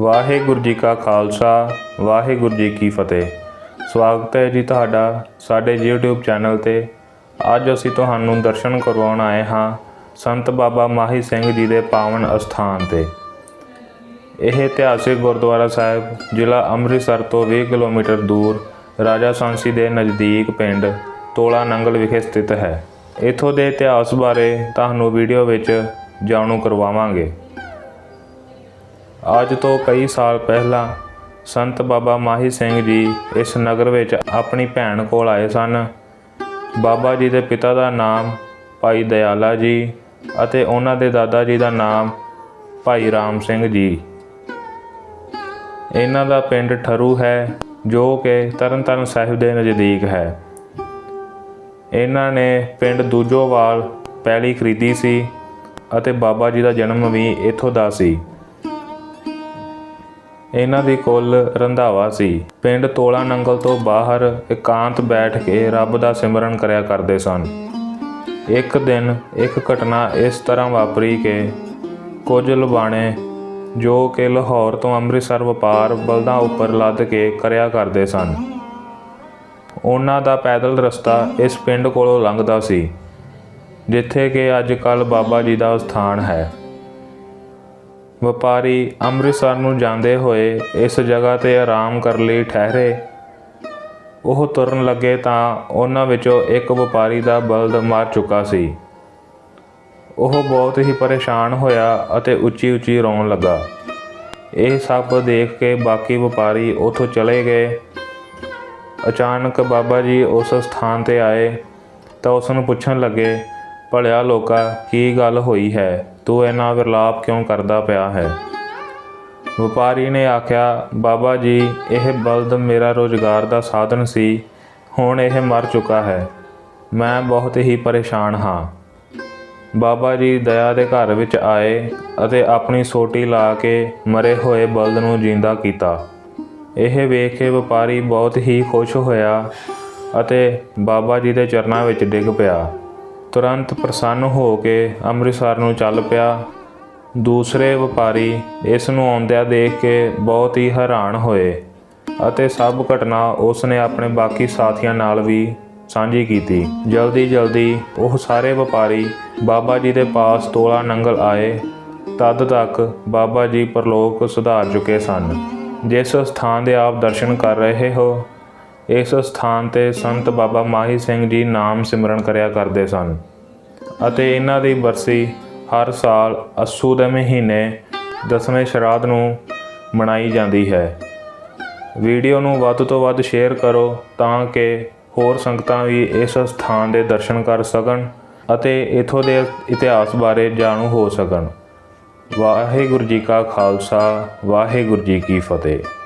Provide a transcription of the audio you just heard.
ਵਾਹਿਗੁਰੂ ਜੀ ਕਾ ਖਾਲਸਾ, ਵਾਹਿਗੁਰੂ ਜੀ ਕੀ ਫਤਿਹ। ਸਵਾਗਤ ਹੈ ਜੀ ਤੁਹਾਡਾ ਸਾਡੇ YouTube ਚੈਨਲ ਤੇ। ਅੱਜ ਅਸੀਂ ਤੁਹਾਨੂੰ ਦਰਸ਼ਨ ਕਰਵਾਉਣ ਆਏ ਹਾਂ ਸੰਤ ਬਾਬਾ ਮਾਹੀ ਸਿੰਘ ਜੀ ਦੇ ਪਾਵਨ ਅਸਥਾਨ ਤੇ। ਇਹ ਇਤਿਹਾਸਿਕ ਗੁਰਦੁਆਰਾ ਸਾਹਿਬ, ਜ਼ਿਲ੍ਹਾ ਅੰਮ੍ਰਿਤਸਰ ਤੋਂ 20 ਕਿਲੋਮੀਟਰ ਦੂਰ, ਰਾਜਾ ਸਾਂਸੀ ਦੇ ਨਜ਼ਦੀਕ ਪਿੰਡ ਤੋਲਾ ਨੰਗਲ ਵਿਖੇ ਸਥਿਤ ਹੈ। ਇਥੋਂ ਦੇ ਇਤਿਹਾਸ ਬਾਰੇ ਤੁਹਾਨੂੰ ਵੀਡੀਓ ਵਿੱਚ ਜਾਣੂ ਕਰਵਾਵਾਂਗੇ। ਅੱਜ ਤੋਂ ਕਈ ਸਾਲ ਪਹਿਲਾਂ ਸੰਤ ਬਾਬਾ ਮਾਹੀ ਸਿੰਘ ਜੀ ਇਸ ਨਗਰ ਵਿੱਚ ਆਪਣੀ ਭੈਣ ਕੋਲ ਆਏ ਸਨ। ਬਾਬਾ ਜੀ ਦੇ ਪਿਤਾ ਦਾ ਨਾਮ ਭਾਈ ਦਇਆਲਾ ਜੀ ਅਤੇ ਉਹਨਾਂ ਦੇ ਦਾਦਾ ਜੀ ਦਾ ਨਾਮ ਭਾਈ ਰਾਮ ਸਿੰਘ ਜੀ। ਇਹਨਾਂ ਦਾ ਪਿੰਡ ਠਰੂ ਹੈ, ਜੋ ਕਿ ਤਰਨਤਾਰਨ ਸਾਹਿਬ ਦੇ ਨਜ਼ਦੀਕ ਹੈ। ਇਹਨਾਂ ਨੇ ਪਿੰਡ ਦੂਜੋਵਾਲ ਪਹਿਲੀ ਖਰੀਦੀ ਸੀ ਅਤੇ ਬਾਬਾ ਜੀ ਦਾ ਜਨਮ ਵੀ ਇੱਥੋਂ ਦਾ ਸੀ। ਇਹਨਾਂ ਦੀ ਕੁੱਲ ਰੰਧਾਵਾ ਸੀ। ਪਿੰਡ ਤੋਲਾ ਨੰਗਲ ਤੋਂ ਬਾਹਰ ਇਕਾਂਤ ਬੈਠ ਕੇ ਰੱਬ ਦਾ ਸਿਮਰਨ ਕਰਿਆ ਕਰਦੇ ਸਨ। ਇੱਕ ਦਿਨ ਇੱਕ ਘਟਨਾ ਇਸ ਤਰ੍ਹਾਂ ਵਾਪਰੀ ਕਿ ਕੁਝ ਲੁਬਾਣੇ ਜੋ ਕਿ ਲਾਹੌਰ ਤੋਂ ਅੰਮ੍ਰਿਤਸਰ ਵਪਾਰ ਬਲਦਾਂ ਉੱਪਰ ਲੱਦ ਕੇ ਕਰਿਆ ਕਰਦੇ ਸਨ। ਉਹਨਾਂ ਦਾ ਪੈਦਲ ਰਸਤਾ ਇਸ ਪਿੰਡ ਕੋਲੋਂ ਲੰਘਦਾ ਸੀ, ਜਿੱਥੇ ਕਿ ਅੱਜ ਕੱਲ ਬਾਬਾ ਜੀ ਦਾ ਸਥਾਨ ਹੈ। ਵਪਾਰੀ ਅੰਮ੍ਰਿਤਸਰ ਨੂੰ ਜਾਂਦੇ ਹੋਏ ਇਸ ਜਗ੍ਹਾ ਤੇ ਆਰਾਮ ਕਰਨ ਲਈ ਠਹਿਰੇ। ਉਹ ਤੁਰਨ ਲੱਗੇ ਤਾਂ ਉਹਨਾਂ ਵਿੱਚੋਂ ਇੱਕ ਵਪਾਰੀ ਦਾ ਬਲਦ ਮਾਰ ਚੁੱਕਾ ਸੀ। ਉਹ ਬਹੁਤ ਹੀ ਪਰੇਸ਼ਾਨ ਹੋਇਆ ਅਤੇ ਉੱਚੀ ਉੱਚੀ ਰੋਣ ਲੱਗਾ। ਇਹ ਸਭ ਦੇਖ ਕੇ ਬਾਕੀ ਵਪਾਰੀ ਉੱਥੋਂ ਚਲੇ ਗਏ। ਅਚਾਨਕ ਬਾਬਾ ਜੀ ਉਸ ਸਥਾਨ ਤੇ ਆਏ ਤਾਂ ਉਸ ਨੂੰ ਪੁੱਛਣ ਲੱਗੇ, ਭਲਿਆ ਲੋਕਾ, ਕੀ ਗੱਲ ਹੋਈ ਹੈ? ਤੂੰ ਇੰਨਾ ਵਿਰਲਾਪ ਕਿਉਂ ਕਰਦਾ ਪਿਆ ਹੈ? ਵਪਾਰੀ ਨੇ ਆਖਿਆ, ਬਾਬਾ ਜੀ, ਇਹ ਬਲਦ ਮੇਰਾ ਰੋਜ਼ਗਾਰ ਦਾ ਸਾਧਨ ਸੀ। ਹੁਣ ਇਹ ਮਰ ਚੁੱਕਾ ਹੈ। ਮੈਂ ਬਹੁਤ ਹੀ ਪਰੇਸ਼ਾਨ ਹਾਂ। ਬਾਬਾ ਜੀ ਦਇਆ ਦੇ ਘਰ ਵਿੱਚ ਆਏ ਅਤੇ ਆਪਣੀ ਸੋਟੀ ਲਾ ਕੇ ਮਰੇ ਹੋਏ ਬਲਦ ਨੂੰ ਜਿੰਦਾ ਕੀਤਾ। ਇਹ ਵੇਖ ਕੇ ਵਪਾਰੀ ਬਹੁਤ ਹੀ ਖੁਸ਼ ਹੋਇਆ ਅਤੇ ਬਾਬਾ ਜੀ ਦੇ ਚਰਨਾਂ ਵਿੱਚ ਡਿੱਗ ਪਿਆ। ਤੁਰੰਤ ਪ੍ਰਸੰਨ ਹੋ ਕੇ ਅੰਮ੍ਰਿਤਸਰ ਨੂੰ ਚੱਲ ਪਿਆ। ਦੂਸਰੇ ਵਪਾਰੀ ਇਸ ਨੂੰ ਆਉਂਦਿਆਂ ਦੇਖ ਕੇ ਬਹੁਤ ਹੀ ਹੈਰਾਨ ਹੋਏ ਅਤੇ ਸਭ ਘਟਨਾ ਉਸ ਨੇ ਆਪਣੇ ਬਾਕੀ ਸਾਥੀਆਂ ਨਾਲ ਵੀ ਸਾਂਝੀ ਕੀਤੀ। ਜਲਦੀ ਜਲਦੀ ਉਹ ਸਾਰੇ ਵਪਾਰੀ ਬਾਬਾ ਜੀ ਦੇ ਪਾਸ ਤੋਲਾ ਨੰਗਲ ਆਏ। ਤਦ ਤੱਕ ਬਾਬਾ ਜੀ ਪਰਲੋਕ ਸੁਧਾਰ ਚੁੱਕੇ ਸਨ। ਜਿਸ ਸਥਾਨ ਦੇ ਆਪ ਦਰਸ਼ਨ ਕਰ ਰਹੇ ਹੋ ਇਸ ਸਥਾਨ ਤੇ ਸੰਤ ਬਾਬਾ ਮਾਹੀ ਸਿੰਘ ਜੀ ਨਾਮ ਸਿਮਰਨ ਕਰਿਆ ਕਰਦੇ ਸਨ ਅਤੇ ਇਹਨਾਂ ਦੀ ਬਰਸੀ ਹਰ ਸਾਲ ਅਸੂ ਦੇ ਮਹੀਨੇ ਦਸਵੇਂ ਸ਼ਰਾਧ ਨੂੰ ਮਨਾਈ ਜਾਂਦੀ ਹੈ। ਵੀਡੀਓ ਨੂੰ ਵੱਧ ਤੋਂ ਵੱਧ ਸ਼ੇਅਰ ਕਰੋ ਤਾਂ ਕਿ ਹੋਰ ਸੰਗਤਾਂ ਵੀ ਇਸ ਸਥਾਨ ਦੇ ਦਰਸ਼ਨ ਕਰ ਸਕਣ ਅਤੇ ਇਥੋਂ ਦੇ ਇਤਿਹਾਸ ਬਾਰੇ ਜਾਣੂ ਹੋ ਸਕਣ। ਵਾਹਿਗੁਰੂ ਜੀ ਕਾ ਖਾਲਸਾ, ਵਾਹਿਗੁਰੂ ਜੀ ਕੀ ਫਤਿਹ।